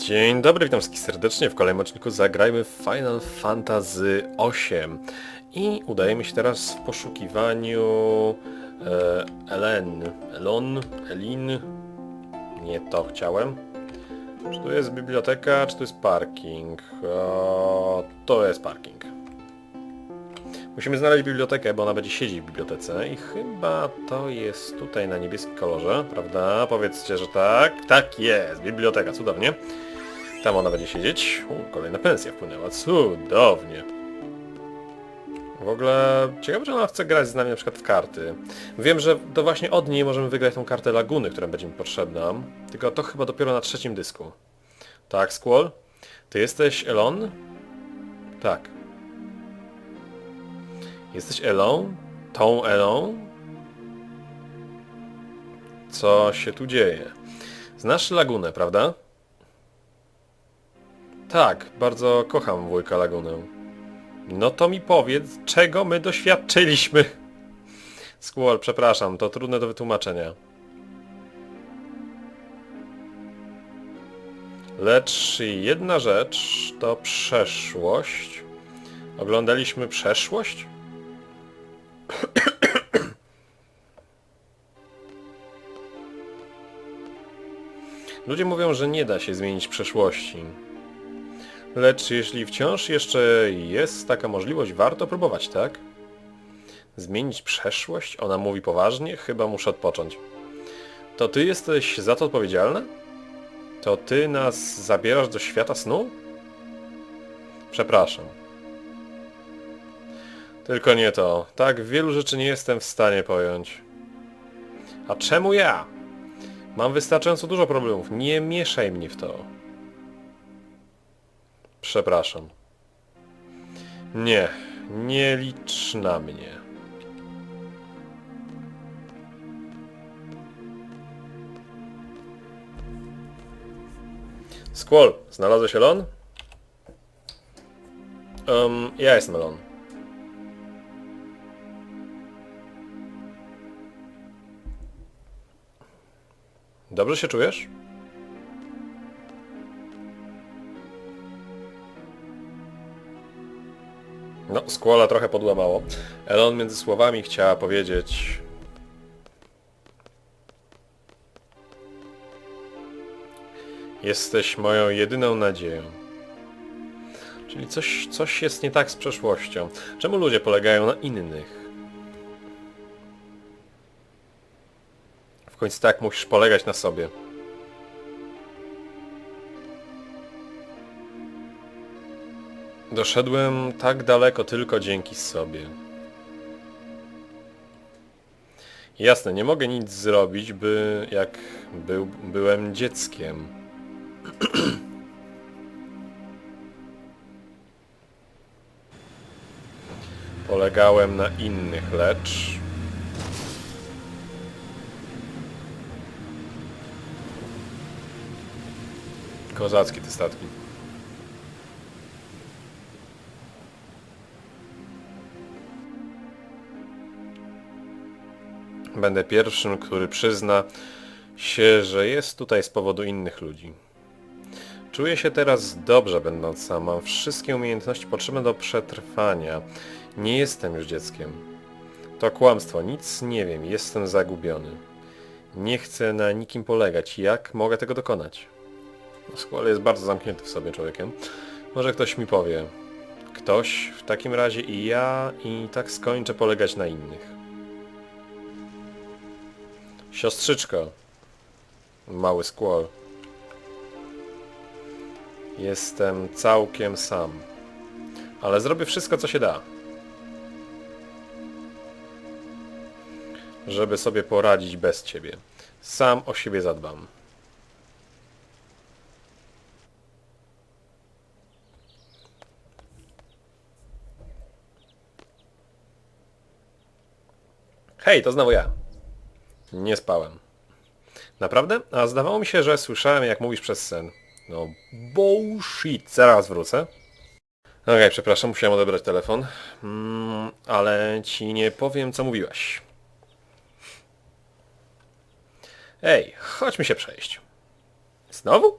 Dzień dobry, witam wszystkich serdecznie w kolejnym odcinku Zagrajmy Final Fantasy VIII i udajemy się teraz w poszukiwaniu e, Elen, Elon, Elin, nie to chciałem. Czy tu jest biblioteka, czy tu jest parking? O, to jest parking. Musimy znaleźć bibliotekę, bo ona będzie siedzieć w bibliotece i chyba to jest tutaj na niebieskim kolorze, prawda? Powiedzcie, że tak. Tak jest, biblioteka, cudownie. Tam ona będzie siedzieć. U, kolejna pensja wpłynęła, cudownie. W ogóle ciekawe, że ona chce grać z nami na przykład w karty. Wiem, że to właśnie od niej możemy wygrać tą kartę Laguny, która będzie mi potrzebna. Tylko to chyba dopiero na trzecim dysku. Tak, Squall? Ty jesteś Elon? Tak. Jesteś Elon? Tą Elon? Co się tu dzieje? Znasz Lagunę, prawda? Tak, bardzo kocham wujka Lagunę. No to mi powiedz, czego my doświadczyliśmy. Squall, przepraszam, to trudne do wytłumaczenia. Lecz jedna rzecz to przeszłość. Oglądaliśmy przeszłość? Ludzie mówią, że nie da się zmienić przeszłości. Lecz jeśli wciąż jeszcze jest taka możliwość, warto próbować, tak? Zmienić przeszłość? Ona mówi poważnie? Chyba muszę odpocząć. To ty jesteś za to odpowiedzialna? To ty nas zabierasz do świata snu? Przepraszam. Tylko nie to. Tak wielu rzeczy nie jestem w stanie pojąć. A czemu ja? Mam wystarczająco dużo problemów. Nie mieszaj mnie w to. Przepraszam. Nie, nie licz na mnie. Squall, znalazłeś Elon? Um, ja jestem Elon. Dobrze się czujesz? No, Squalla trochę podłamało. Elon między słowami chciała powiedzieć... Jesteś moją jedyną nadzieją. Czyli coś, coś jest nie tak z przeszłością. Czemu ludzie polegają na innych? W końcu tak musisz polegać na sobie. Doszedłem tak daleko tylko dzięki sobie. Jasne, nie mogę nic zrobić, by jak był, byłem dzieckiem. Polegałem na innych, lecz... Kozackie te statki. Będę pierwszym, który przyzna się, że jest tutaj z powodu innych ludzi. Czuję się teraz dobrze będąc sam. Mam wszystkie umiejętności potrzebne do przetrwania. Nie jestem już dzieckiem. To kłamstwo. Nic nie wiem. Jestem zagubiony. Nie chcę na nikim polegać. Jak mogę tego dokonać? Squall jest bardzo zamknięty w sobie człowiekiem. Może ktoś mi powie. Ktoś? W takim razie i ja i tak skończę polegać na innych. Siostrzyczko. Mały Squall. Jestem całkiem sam. Ale zrobię wszystko, co się da. Żeby sobie poradzić bez ciebie. Sam o siebie zadbam. Hej, to znowu ja. Nie spałem. Naprawdę? A zdawało mi się, że słyszałem jak mówisz przez sen. No bullshit, zaraz wrócę. Okej, przepraszam, musiałem odebrać telefon. Mm, ale ci nie powiem co mówiłaś. Ej, chodźmy się przejść. Znowu?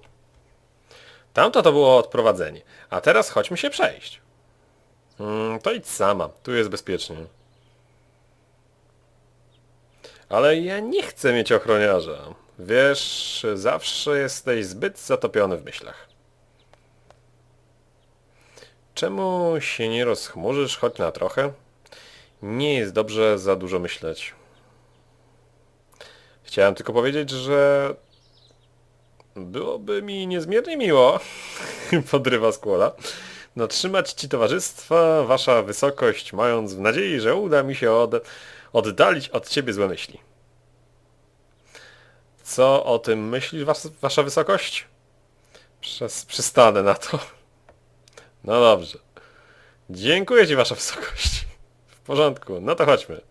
Tamto to było odprowadzenie. A teraz chodźmy się przejść. Mm, to idź sama. Tu jest bezpiecznie. Ale ja nie chcę mieć ochroniarza. Wiesz, zawsze jesteś zbyt zatopiony w myślach. Czemu się nie rozchmurzysz choć na trochę? Nie jest dobrze za dużo myśleć. Chciałem tylko powiedzieć, że byłoby mi niezmiernie miło, podrywa Skłola, natrzymać ci towarzystwa, wasza wysokość, mając w nadziei, że uda mi się od, oddalić od ciebie złe myśli. Co o tym myśli was, wasza wysokość? Przez, przystanę na to. No dobrze. Dziękuję ci wasza wysokość. W porządku, no to chodźmy.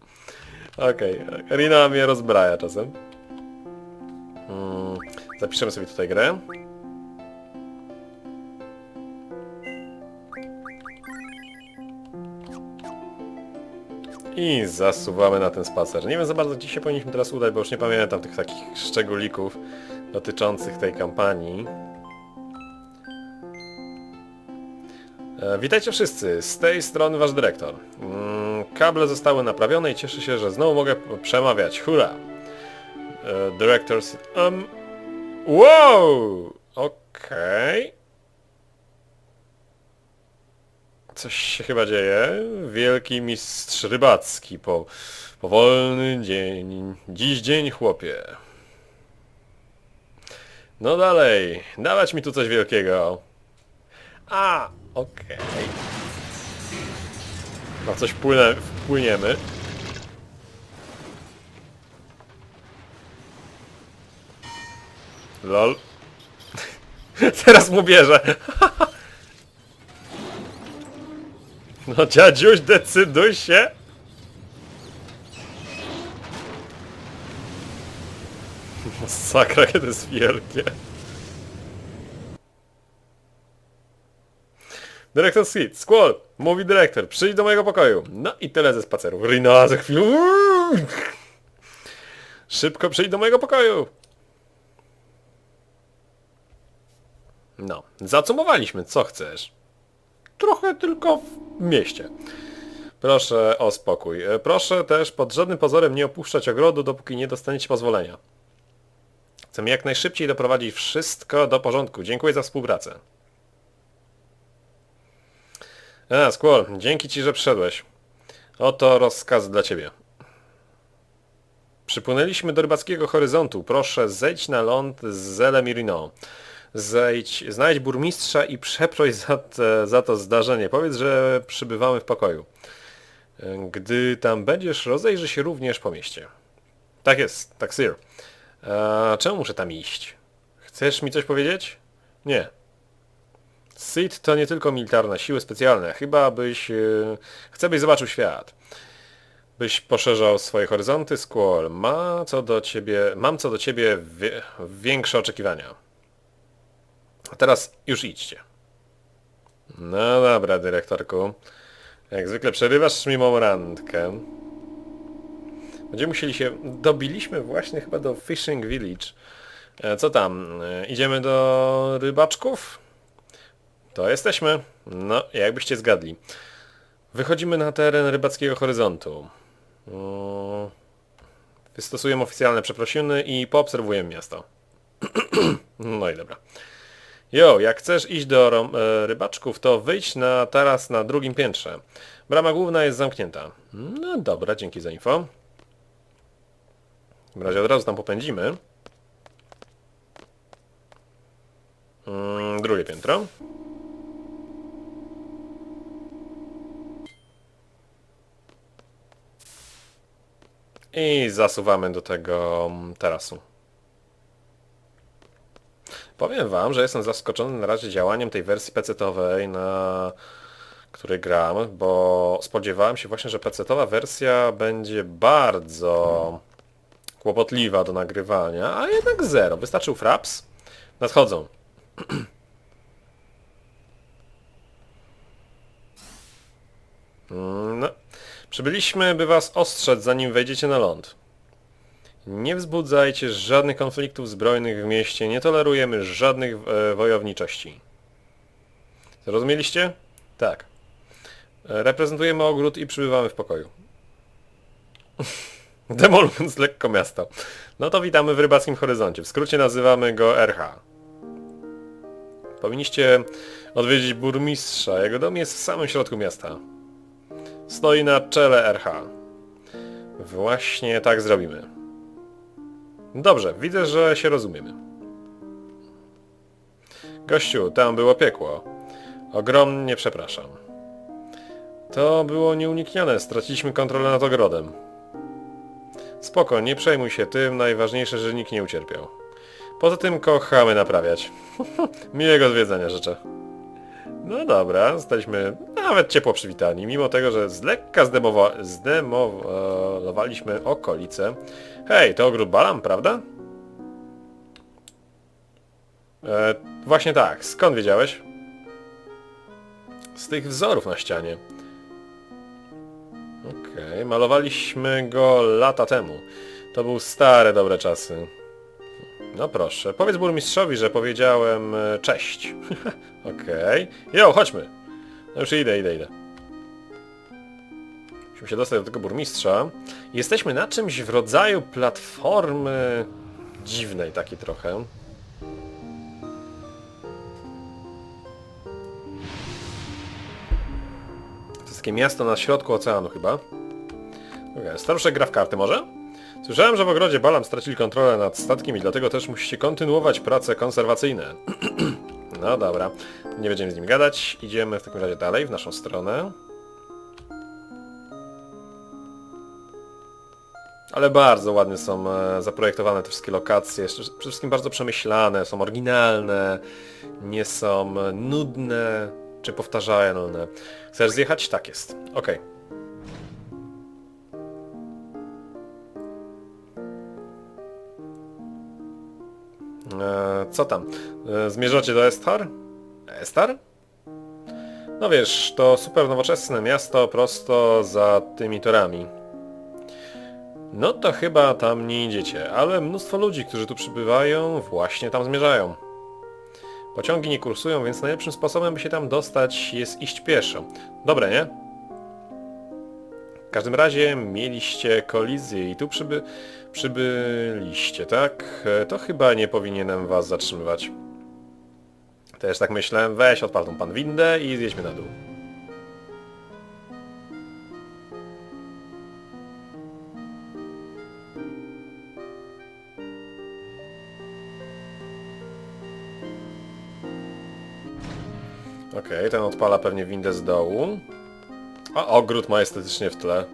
Okej, Rina mnie rozbraja czasem. Mm, zapiszemy sobie tutaj grę. I zasuwamy na ten spacer. Nie wiem za bardzo gdzie się powinniśmy teraz udać, bo już nie pamiętam tych takich szczególików dotyczących tej kampanii. E, Witajcie wszyscy, z tej strony wasz dyrektor. Mm, Kable zostały naprawione i cieszę się, że znowu mogę przemawiać. Hurra! E, Directors... Um... Wow! Okej. Coś się chyba dzieje. Wielki mistrz rybacki. Po... Powolny dzień. Dziś dzień, chłopie. No dalej. Dawać mi tu coś wielkiego. A, okej. Na coś wpłynę, wpłyniemy. Lol. Teraz mu bierze. No dziadziuś, decyduj się. Masakra, kiedy jest wielkie. Dyrektor Seed, Squall, mówi dyrektor, przyjdź do mojego pokoju. No i tyle ze spacerów. Rina za chwilę. Szybko przyjdź do mojego pokoju. No, zacumowaliśmy, co chcesz? Trochę tylko w mieście. Proszę o spokój. E, Proszę też pod żadnym pozorem nie opuszczać ogrodu, dopóki nie dostaniecie pozwolenia. Chcemy jak najszybciej doprowadzić wszystko do porządku. Dziękuję za współpracę. A, Squall, dzięki ci, że przyszedłeś. Oto rozkaz dla ciebie. Przypłynęliśmy do rybackiego horyzontu. Proszę, zejdź na ląd z Zelem i Rino. Zejdź, znajdź burmistrza i przeproś za, te, za to zdarzenie. Powiedz, że przybywamy w pokoju. Gdy tam będziesz, rozejrzyj się również po mieście. Tak jest, tak sir. A czemu muszę tam iść? Chcesz mi coś powiedzieć? Nie. SID to nie tylko militarne siły specjalne. Chyba byś... Yy, chcę byś zobaczył świat. Byś poszerzał swoje horyzonty, Squall. Ma co do ciebie... Mam co do ciebie wie, większe oczekiwania. A teraz już idźcie. No dobra, dyrektorku. Jak zwykle przerywasz mi mą randkę. Będziemy musieli się... Dobiliśmy właśnie chyba do Fishing Village. E, Co tam? E, Idziemy do rybaczków? To jesteśmy. No, jakbyście zgadli. Wychodzimy na teren rybackiego horyzontu. Wystosujemy oficjalne przeprosiny i poobserwujemy miasto. no i dobra. Jo, jak chcesz iść do e, rybaczków, to wyjdź na taras na drugim piętrze. Brama główna jest zamknięta. No dobra, dzięki za info. W razie od razu tam popędzimy. Mm, drugie piętro. I zasuwamy do tego mm, tarasu. Powiem wam, że jestem zaskoczony na razie działaniem tej wersji PC-owej, na której gram, bo spodziewałem się właśnie, że PC-owa wersja będzie bardzo kłopotliwa do nagrywania, a jednak zero. Wystarczył fraps. Nadchodzą. No. Przybyliśmy, by was ostrzec, zanim wejdziecie na ląd. Nie wzbudzajcie żadnych konfliktów zbrojnych w mieście, nie tolerujemy żadnych e, wojowniczości. Zrozumieliście? Tak. E, Reprezentujemy ogród i przybywamy w pokoju. Demolując lekko miasto. No to witamy w rybackim horyzoncie. W skrócie nazywamy go RH. Powinniście odwiedzić burmistrza. Jego dom jest w samym środku miasta. Stoi na czele RH. Właśnie tak zrobimy. Dobrze, widzę, że się rozumiemy. Gościu, tam było piekło. Ogromnie przepraszam. To było nieuniknione, straciliśmy kontrolę nad ogrodem. Spoko, nie przejmuj się tym, najważniejsze, że nikt nie ucierpiał. Poza tym kochamy naprawiać. Miłego zwiedzania życzę. No dobra, zostaliśmy nawet ciepło przywitani, mimo tego, że z lekka zdemowa- zdemolowaliśmy okolice. Hej, to ogród Balam, prawda? E, właśnie tak, skąd wiedziałeś? Z tych wzorów na ścianie. Okej, malowaliśmy go lata temu. To były stare, dobre czasy. No proszę, powiedz burmistrzowi, że powiedziałem e, cześć. Okej. Jo, chodźmy. No już idę, idę, idę. Musimy się dostać do tego burmistrza. Jesteśmy na czymś w rodzaju platformy dziwnej takiej trochę. To jest takie miasto na środku oceanu chyba. Okay. Staruszek gra w karty może? Słyszałem, że w ogrodzie Balam stracili kontrolę nad statkiem i dlatego też musicie kontynuować prace konserwacyjne. no dobra, nie będziemy z nim gadać. Idziemy w takim razie dalej, w naszą stronę. Ale bardzo ładnie są e, zaprojektowane te wszystkie lokacje, przede wszystkim bardzo przemyślane, są oryginalne, nie są e, nudne czy powtarzalne. Chcesz zjechać? Tak jest. Okej. E, co tam? E, zmierzacie do Estar? Estar? No wiesz, to super nowoczesne miasto prosto za tymi torami. No to chyba tam nie idziecie, ale mnóstwo ludzi, którzy tu przybywają, właśnie tam zmierzają. Pociągi nie kursują, więc najlepszym sposobem, by się tam dostać, jest iść pieszo. Dobre, nie? W każdym razie mieliście kolizję i tu przyby... przybyliście, tak? E, To chyba nie powinienem was zatrzymywać. Też tak myślę. Weź, odpal tą pan windę i zjedźmy na dół. Okej, ten odpala pewnie windę z dołu. A ogród ma estetycznie w tle.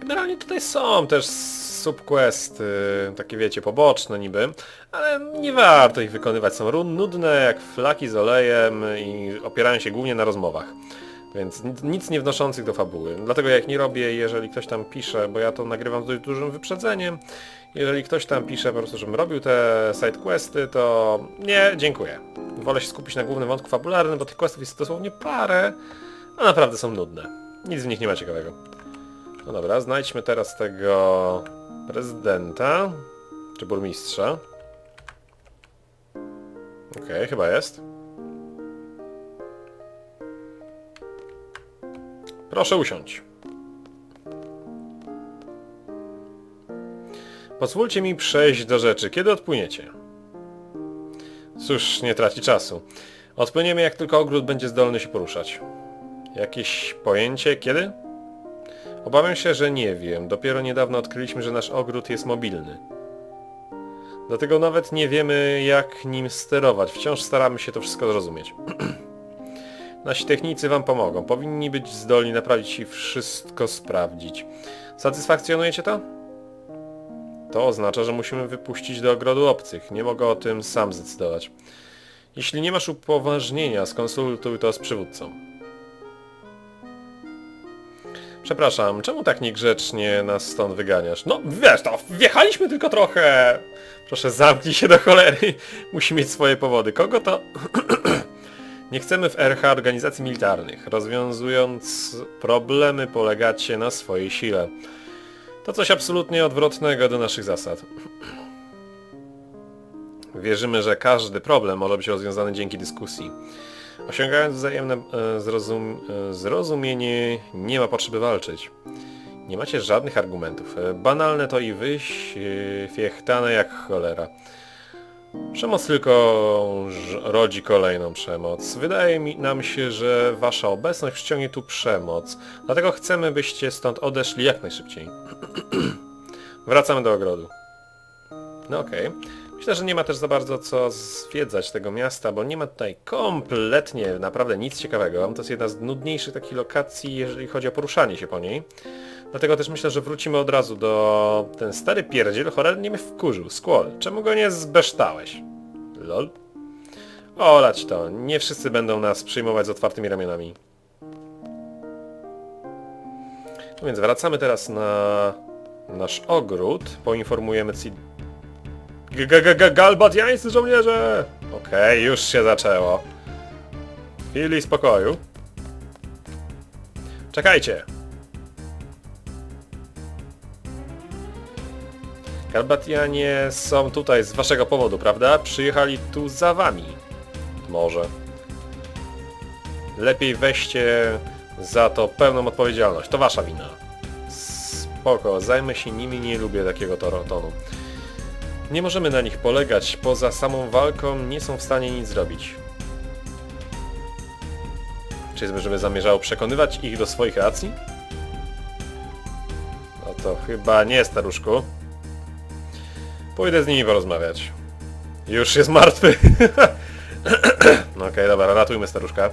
Generalnie tutaj są też subquesty, takie wiecie, poboczne niby, ale nie warto ich wykonywać. Są nudne jak flaki z olejem i opierają się głównie na rozmowach. Więc nic- nie wnoszących do fabuły. Dlatego ja nie robię, jeżeli ktoś tam pisze, bo ja to nagrywam z dość dużym wyprzedzeniem. Jeżeli ktoś tam pisze po prostu, żebym robił te sidequesty, to nie, dziękuję. Wolę się skupić na głównym wątku fabularnym, bo tych questów jest dosłownie parę, a naprawdę są nudne. Nic w nich nie ma ciekawego. No dobra, znajdźmy teraz tego prezydenta, czy burmistrza. Okej, chyba jest. Proszę usiąść. Pozwólcie mi przejść do rzeczy. Kiedy odpłyniecie? Cóż, nie traci czasu. Odpłyniemy jak tylko ogród będzie zdolny się poruszać. Jakieś pojęcie kiedy? Obawiam się, że nie wiem. Dopiero niedawno odkryliśmy, że nasz ogród jest mobilny. Dlatego nawet nie wiemy jak nim sterować. Wciąż staramy się to wszystko zrozumieć. Nasi technicy wam pomogą. Powinni być zdolni naprawić i wszystko sprawdzić. Satysfakcjonujecie to? To oznacza, że musimy wypuścić do ogrodu obcych. Nie mogę o tym sam zdecydować. Jeśli nie masz upoważnienia, skonsultuj to z przywódcą. Przepraszam, czemu tak niegrzecznie nas stąd wyganiasz? No wiesz to, wjechaliśmy tylko trochę! Proszę zamknij się do cholery. Musi mieć swoje powody. Kogo to... Nie chcemy w RH organizacji militarnych. Rozwiązując problemy polegacie na swojej sile. To coś absolutnie odwrotnego do naszych zasad. Wierzymy, że każdy problem może być rozwiązany dzięki dyskusji. Osiągając wzajemne e, zrozum, e, zrozumienie, nie ma potrzeby walczyć. Nie macie żadnych argumentów. E, Banalne to i wyś, e, fiechtane jak cholera. Przemoc tylko rodzi kolejną przemoc. Wydaje mi nam się, że wasza obecność przyciągnie tu przemoc. Dlatego chcemy, byście stąd odeszli jak najszybciej. Wracamy do ogrodu. No okej. Myślę, że nie ma też za bardzo co zwiedzać tego miasta, bo nie ma tutaj kompletnie naprawdę nic ciekawego. To jest jedna z nudniejszych takich lokacji, jeżeli chodzi o poruszanie się po niej. Dlatego też myślę, że wrócimy od razu do... Ten stary pierdziel cholernie mnie wkurzył. Squall, czemu go nie zbeształeś? Lol. Olać to, nie wszyscy będą nas przyjmować z otwartymi ramionami. No więc wracamy teraz na nasz ogród. Poinformujemy Cid... G- g- g- g- Galbadiańscy żołnierze! Okej, już się zaczęło. Chwili spokoju. Czekajcie! Galbatianie są tutaj z waszego powodu, prawda? Przyjechali tu za wami. Może. Lepiej weźcie za to pełną odpowiedzialność. To wasza wina. Spoko, zajmę się nimi, nie lubię takiego tonu. Nie możemy na nich polegać, poza samą walką nie są w stanie nic zrobić. Czy żeby zamierzało przekonywać ich do swoich racji? No to chyba nie, staruszku. Pójdę z nimi porozmawiać. Już jest martwy. no okej, dobra, ratujmy staruszka.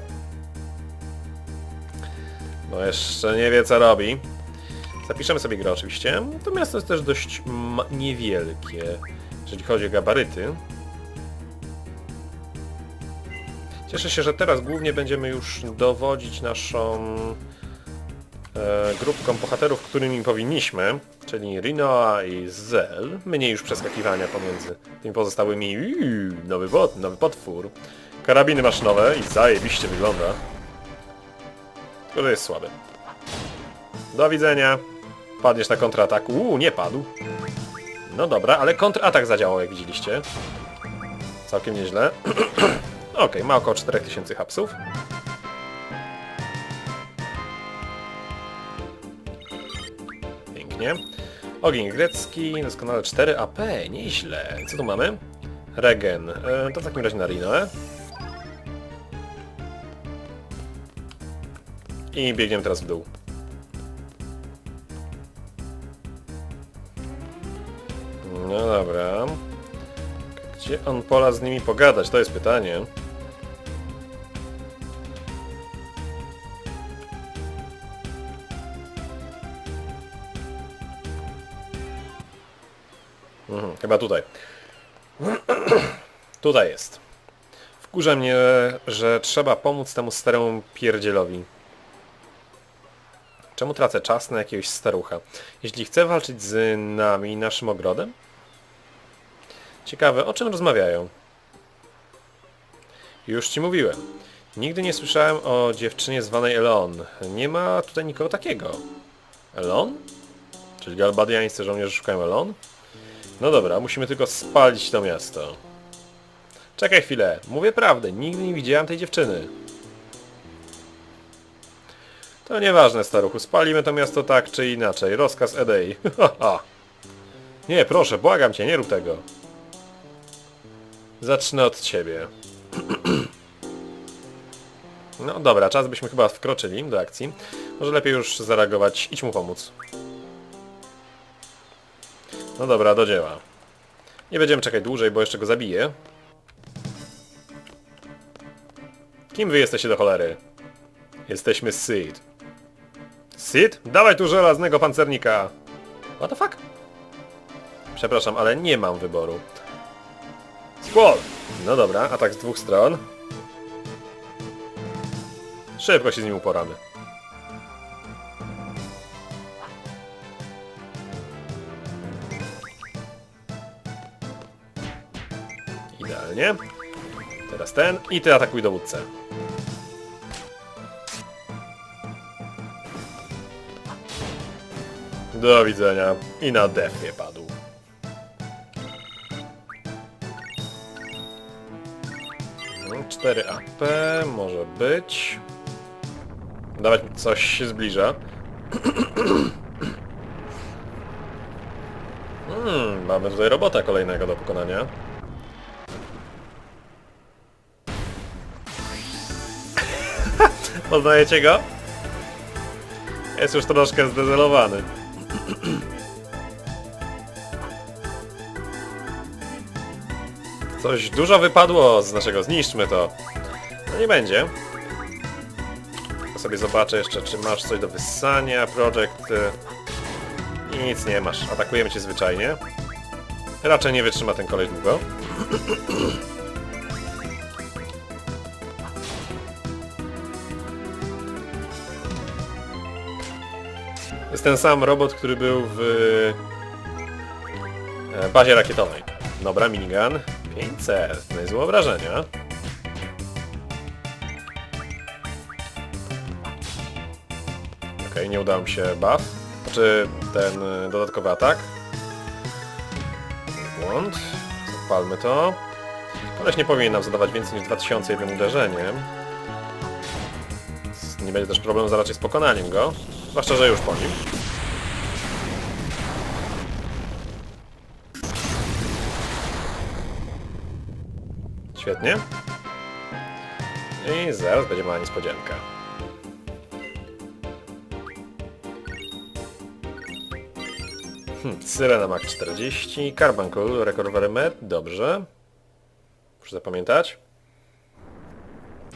Bo jeszcze nie wie co robi. Zapiszemy sobie grę oczywiście. To miasto jest też dość niewielkie, jeżeli chodzi o gabaryty. Cieszę się, że teraz głównie będziemy już dowodzić naszą grupką bohaterów, którymi powinniśmy, czyli Rinoa i Zel. Mniej już przeskakiwania pomiędzy tymi pozostałymi. Nowy, bot, nowy potwór. Karabiny masz nowe i zajebiście wygląda. Tylko, że jest słaby. Do widzenia. Padniesz na kontratak. Uuu, nie padł. No dobra, ale kontratak zadziałał, jak widzieliście. Całkiem nieźle. Okej, ma około 4000 hapsów. Pięknie. Ogień grecki, doskonale 4 AP, nieźle. Co tu mamy? Regen. E, to w takim razie na Rinoe. I biegniemy teraz w dół. No dobra. Gdzie on pola z nimi pogadać? To jest pytanie. Chyba tutaj. tutaj jest. Wkurza mnie, że trzeba pomóc temu staremu pierdzielowi. Czemu tracę czas na jakiegoś starucha? Jeśli chce walczyć z nami, naszym ogrodem? Ciekawe, o czym rozmawiają? Już ci mówiłem. Nigdy nie słyszałem o dziewczynie zwanej Elon. Nie ma tutaj nikogo takiego. Elon? Czyli galbadiańscy żołnierze szukają Elon? No dobra, musimy tylko spalić to miasto. Czekaj chwilę, mówię prawdę, nigdy nie widziałem tej dziewczyny. To nieważne, staruchu, spalimy to miasto tak czy inaczej. Rozkaz Edei. Nie, proszę, błagam cię, nie rób tego. Zacznę od ciebie. No dobra, czas byśmy chyba wkroczyli do akcji. Może lepiej już zareagować. Idź mu pomóc. No dobra, do dzieła. Nie będziemy czekać dłużej, bo jeszcze go zabiję. Kim wy jesteście do cholery? Jesteśmy Sid. Sid? Dawaj tu żelaznego pancernika! What the fuck? Przepraszam, ale nie mam wyboru. Squall! No dobra, atak z dwóch stron. Szybko się z nim uporamy. Idealnie. Teraz ten i ty atakuj dowódcę. Do widzenia. I na defie padł. No, 4 AP może być. Dawać mi coś się zbliża. Hmm, mamy tutaj robota kolejnego do pokonania. Poznajecie go? Jest już troszkę zdezelowany. Coś dużo wypadło z naszego, zniszczmy to. No nie będzie. Sobie zobaczę jeszcze, czy masz coś do wyssania, projekt. y, Nic nie masz, atakujemy cię zwyczajnie. Raczej nie wytrzyma ten koleś długo. ten sam robot, który był w e, bazie rakietowej. Dobra, minigun. 500. Niezłe wrażenia. Okej, nie udał mi się buff. Znaczy ten y, dodatkowy atak. Błąd. Zapalmy to. Koleś nie powinien nam zadawać więcej niż 2000 jednym uderzeniem. Nie będzie też problemu za raczej z pokonaniem go. Zwłaszcza, że już po nim. Świetnie. I zaraz będzie mała niespodzianka. Hm, Syrena Mac 40, Carbuncle, Recovery Med, dobrze. Muszę zapamiętać.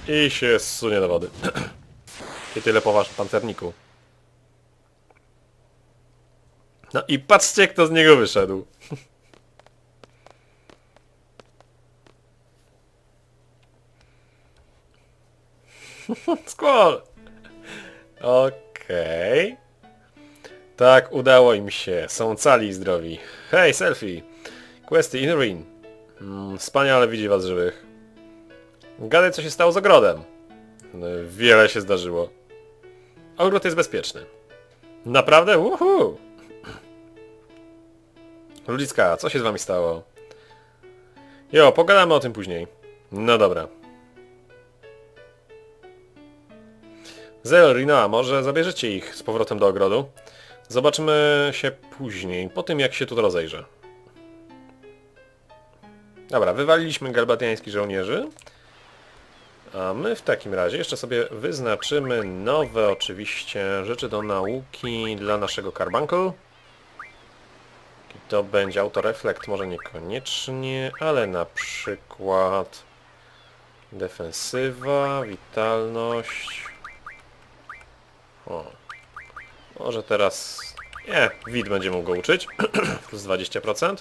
I się zsunie do wody. I tyle po waszym pancerniku. No i patrzcie kto z niego wyszedł. Squall! Okej. Tak, udało im się. Są cali i zdrowi. Hej, selfie! Questy Inrin. Mm, wspaniale widzi was żywych. Gadaj, co się stało z ogrodem. No, Wiele się zdarzyło. Ogród jest bezpieczny. Naprawdę? Uhu! Ludzicka, co się z wami stało? Jo, pogadamy o tym później. No dobra. Zel, Rina, może zabierzecie ich z powrotem do ogrodu? Zobaczymy się później, po tym jak się tu rozejrzę. Dobra, wywaliliśmy galbatiańskich żołnierzy. A my w takim razie jeszcze sobie wyznaczymy nowe oczywiście rzeczy do nauki dla naszego Carbuncle. To będzie autoreflekt, może niekoniecznie, ale na przykład defensywa, witalność. O. Może teraz... Nie, wid będzie mógł go uczyć. Plus 20%.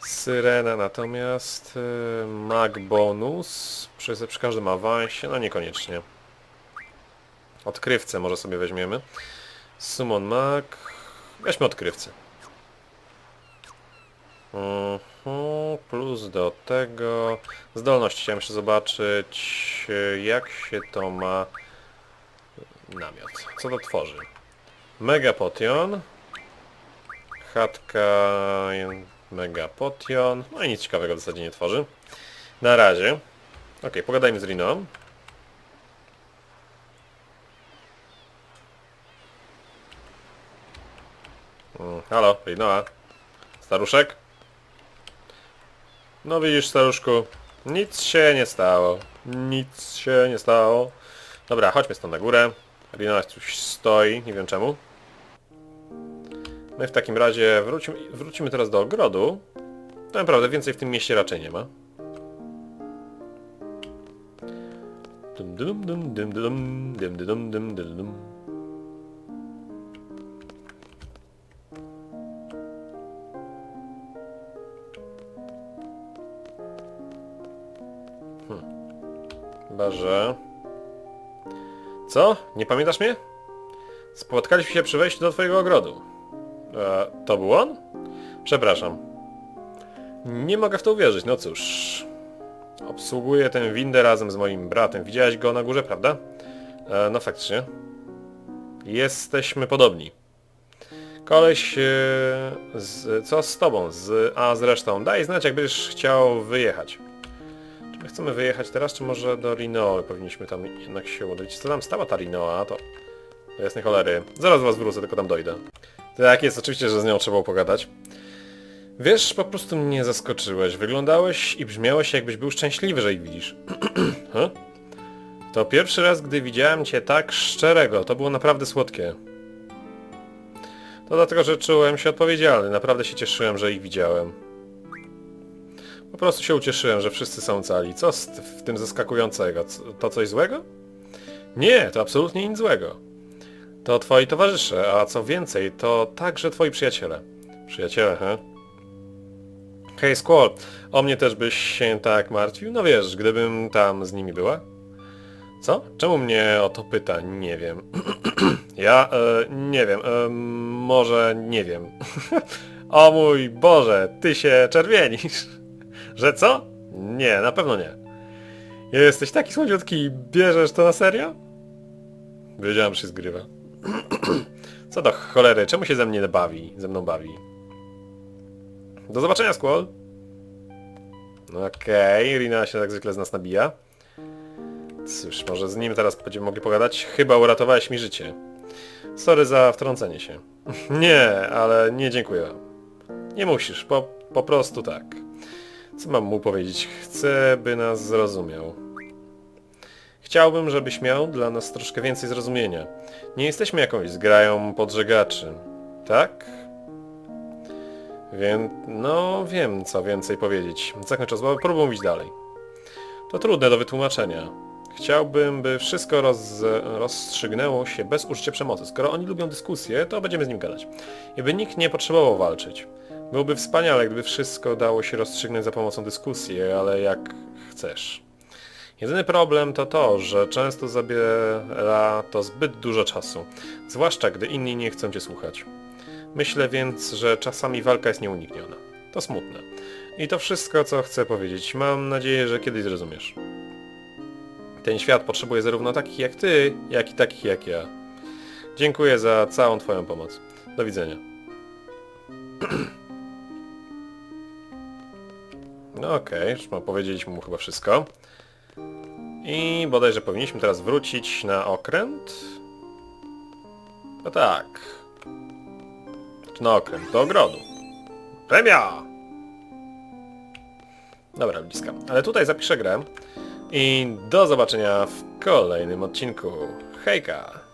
Syrena natomiast... y, Mag bonus przy, przy każdym awansie, no niekoniecznie. Odkrywcę może sobie weźmiemy. Summon mag... Weźmy odkrywcę. Mhm, plus do tego... Zdolność chciałem jeszcze zobaczyć jak się to ma... Namiot. Co to tworzy? Megapotion. Chatka... Megapotion. No i nic ciekawego w zasadzie nie tworzy. Na razie. Ok, pogadajmy z. Mm, halo, Rinoa. Staruszek? No widzisz, staruszku. Nic się nie stało. Nic się nie stało. Dobra, chodźmy stąd na górę. Rinoa tu stoi, nie wiem czemu. My w takim razie wrócimy, wrócimy teraz do ogrodu. Tak naprawdę więcej w tym mieście raczej nie ma. Dum dum dum dum dum dum dum dum dum dum. Hmm. Chyba, że... Co? Nie pamiętasz mnie? Spotkaliśmy się przy wejściu do twojego ogrodu. E, to był on? Przepraszam. Nie mogę w to uwierzyć, no cóż. Obsługuję tę windę razem z moim bratem. Widziałeś go na górze, prawda? E, no faktycznie. Jesteśmy podobni. Koleś, e, z, co z tobą? Z, a zresztą, daj znać jak będziesz chciał wyjechać. Chcemy wyjechać teraz, czy może do Rinoa powinniśmy tam jednak się udać? Co tam stała ta Rinoa, to... Do jasnej cholery. Zaraz was wrócę, tylko tam dojdę. Tak jest, oczywiście, że z nią trzeba pogadać. Wiesz, po prostu mnie zaskoczyłeś. Wyglądałeś i brzmiałeś jakbyś był szczęśliwy, że ich widzisz. To pierwszy raz, gdy widziałem cię tak szczerego. To było naprawdę słodkie. To dlatego, że czułem się odpowiedzialny. Naprawdę się cieszyłem, że ich widziałem. Po prostu się ucieszyłem, że wszyscy są cali. Co w tym zaskakującego? To coś złego? Nie, to absolutnie nic złego. To twoi towarzysze, a co więcej, to także twoi przyjaciele. Przyjaciele, he? Hej Squall, o mnie też byś się tak martwił? No wiesz, gdybym tam z nimi była? Co? Czemu mnie o to pyta? Nie wiem. ja, e, nie wiem, e, może nie wiem. o mój Boże, ty się czerwienisz. Że co? Nie, na pewno nie. Jesteś taki słodziutki i bierzesz to na serio? Wiedziałem, że się zgrywa. Co do cholery, czemu się ze mnie bawi? Ze mną bawi. Do zobaczenia, Squall. Okej, Rina się jak zwykle z nas nabija. Cóż, może z nim teraz będziemy mogli pogadać. Chyba uratowałeś mi życie. Sorry za wtrącenie się. nie, ale nie dziękuję. Nie musisz, po, po prostu tak. Co mam mu powiedzieć? Chcę, by nas zrozumiał. Chciałbym, żebyś miał dla nas troszkę więcej zrozumienia. Nie jesteśmy jakąś zgrają podżegaczy. Tak? Więc, no wiem co więcej powiedzieć. Zakończę rozmowę, próbuję mówić dalej. To trudne do wytłumaczenia. Chciałbym, by wszystko roz, rozstrzygnęło się bez użycia przemocy. Skoro oni lubią dyskusję, to będziemy z nim gadać. I by nikt nie potrzebował walczyć. Byłoby wspaniale, gdyby wszystko dało się rozstrzygnąć za pomocą dyskusji, ale jak chcesz. Jedyny problem to to, że często zabiera to zbyt dużo czasu, zwłaszcza gdy inni nie chcą cię słuchać. Myślę więc, że czasami walka jest nieunikniona. To smutne. I to wszystko, co chcę powiedzieć. Mam nadzieję, że kiedyś zrozumiesz. Ten świat potrzebuje zarówno takich jak ty, jak i takich jak ja. Dziękuję za całą twoją pomoc. Do widzenia. No okej, już powiedzieliśmy mu chyba wszystko. I bodajże powinniśmy teraz wrócić na okręt. No tak. Czy na okręt? Do ogrodu. Premia! Dobra, bliska. Ale tutaj zapiszę grę. I do zobaczenia w kolejnym odcinku. Hejka!